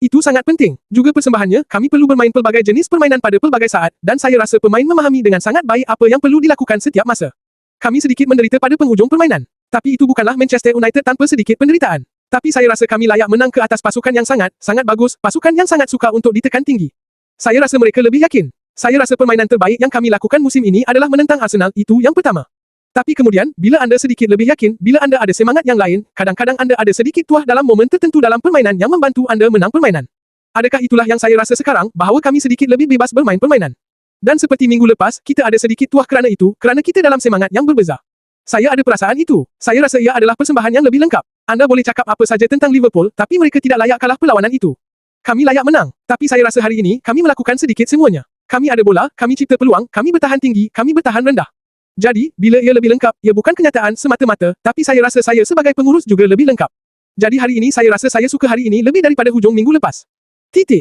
Itu sangat penting. Juga persembahannya, kami perlu bermain pelbagai jenis permainan pada pelbagai saat dan saya rasa pemain memahami dengan sangat baik apa yang perlu dilakukan setiap masa. Kami sedikit menderita pada penghujung permainan. Tapi itu bukanlah Manchester United tanpa sedikit penderitaan. Tapi saya rasa kami layak menang ke atas pasukan yang sangat, sangat bagus, pasukan yang sangat suka untuk ditekan tinggi. Saya rasa mereka lebih yakin. Saya rasa permainan terbaik yang kami lakukan musim ini adalah menentang Arsenal, itu yang pertama. Tapi kemudian, bila anda sedikit lebih yakin, bila anda ada semangat yang lain, kadang-kadang anda ada sedikit tuah dalam momen tertentu dalam permainan yang membantu anda menang permainan. Adakah itulah yang saya rasa sekarang, bahawa kami sedikit lebih bebas bermain permainan? Dan seperti minggu lepas, kita ada sedikit tuah kerana itu, kerana kita dalam semangat yang berbeza. Saya ada perasaan itu. Saya rasa ia adalah persembahan yang lebih lengkap. Anda boleh cakap apa saja tentang Liverpool, tapi mereka tidak layak kalah perlawanan itu. Kami layak menang. Tapi saya rasa hari ini, kami melakukan sedikit semuanya. Kami ada bola, kami cipta peluang, kami bertahan tinggi, kami bertahan rendah. Jadi, bila ia lebih lengkap, ia bukan kenyataan semata-mata, tapi saya rasa saya sebagai pengurus juga lebih lengkap. Jadi hari ini saya rasa saya suka hari ini lebih daripada hujung minggu lepas. Titik.